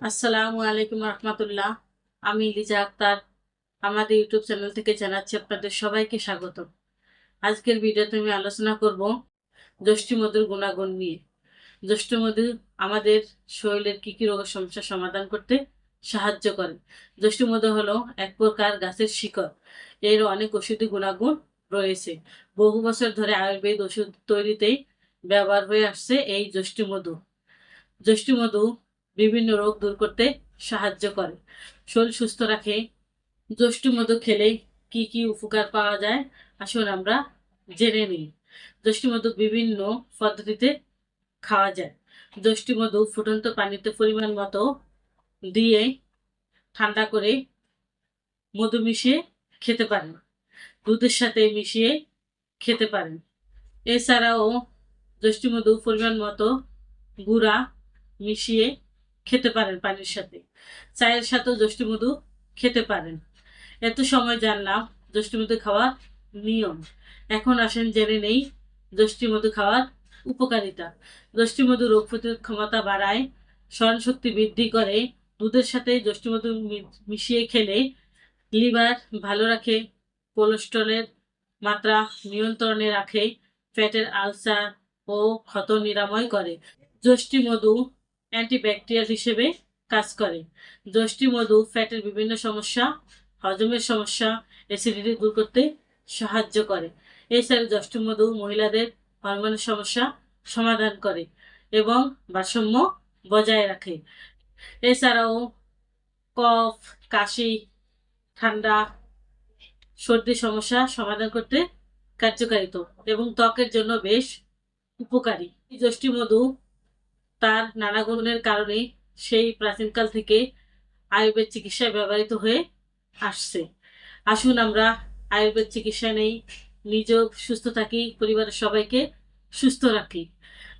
আসসালামু আলাইকুম রহমতুল্লাহ। আমি লিজা আক্তার। আমাদের ইউটিউব চ্যানেল থেকে জানাচ্ছি আপনাদের সবাইকে স্বাগত আজকের ভিডিওতে আমি আলোচনা করব মধুর গুণাগুণ নিয়ে। মধু আমাদের শরীরের কী কী রোগের সমস্যার সমাধান করতে সাহায্য করে। মধু হলো এক প্রকার গাছের শিকড়। এর অনেক ওষুধি গুণাগুণ রয়েছে। বহু বছর ধরে আয়ুর্বেদ ওষুধ তৈরিতেই ব্যবহার হয়ে আসছে এই মধু। যষ্টি মধু বিভিন্ন রোগ দূর করতে সাহায্য করে। শরীর সুস্থ রাখে। যষ্টি মধু খেলে কি কি উপকার পাওয়া যায়? আসুন আমরা জেনে নিই। যষ্টি মধু বিভিন্ন পদ্ধতিতে খাওয়া যায়। যষ্টি মধু ফুটন্ত পানিতে পরিমাণ মতো দিয়ে ঠান্ডা করে মধু মিশিয়ে খেতে পারেন। দুধের সাথে মিশিয়ে খেতে পারেন। এছাড়াও যষ্টি মধু পরিমাণ মতো গুঁড়া মিশিয়ে খেতে পারেন পানির সাথে। চায়ের সাথেও মধু খেতে পারেন। এত সময় জানলাম মধু খাওয়ার নিয়ম। এখন আসেন, জেনে নেই মধু খাওয়ার উপকারিতা। মধু রোগ প্রতিরোধ ক্ষমতা বাড়ায়, স্মরণশক্তি বৃদ্ধি করে, দুধের সাথে মধু মিশিয়ে খেলে লিভার ভালো রাখে, কোলেস্ট্রলের মাত্রা নিয়ন্ত্রণে রাখে, ফ্যাটের আলসার ও ক্ষত নিরাময় করে। যষ্টি মধু অ্যান্টিব্যাকটেরিয়াল হিসেবে কাজ করে। মধু ফ্যাটের বিভিন্ন সমস্যা, হজমের সমস্যা অ্যাসিডিটি দূর করতে সাহায্য করে। এছাড়া মধু মহিলাদের হরমোনের সমস্যা সমাধান করে এবং ভারসাম্য বজায় রাখে। এছাড়াও কফ, কাশি, ঠান্ডা, সর্দি সমস্যা সমাধান করতে কার্যকারিত এবং ত্বকের জন্য বেশ উপকারী। মধু তার নানা গুণের কারণে সেই প্রাচীনকাল থেকে আয়ুর্বেদ চিকিৎসায় ব্যবহৃত হয়ে আসছে। আসুন আমরা আয়ুর্বেদ চিকিৎসা নেই, নিজেও সুস্থ থাকি, পরিবারের সবাইকে সুস্থ রাখি।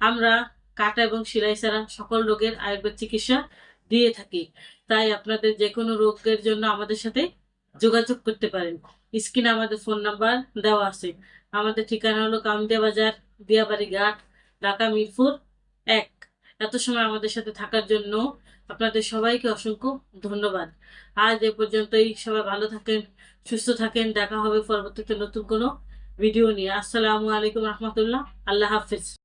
আমরা কাটা এবং সেলাই ছাড়া সকল রোগের আয়ুর্বেদ চিকিৎসা দিয়ে থাকি। তাই আপনাদের যে কোনো রোগের জন্য আমাদের সাথে যোগাযোগ করতে পারেন। স্ক্রিনে আমাদের ফোন নাম্বার দেওয়া আছে। আমাদের ঠিকানা হলো কামদিয়া বাজার, দিয়াবাড়ি ঘাট, ঢাকা মিরপুর এক। এত সময় আমাদের সাথে থাকার জন্য আপনাদের সবাইকে অসংখ্য ধন্যবাদ। আজ এ পর্যন্তই। সবাই ভালো থাকেন, সুস্থ থাকেন। দেখা হবে পরবর্তীতে নতুন কোনো ভিডিও নিয়ে। আসসালামু আলাইকুম রহমতুল্লাহ। আল্লাহ হাফিজ।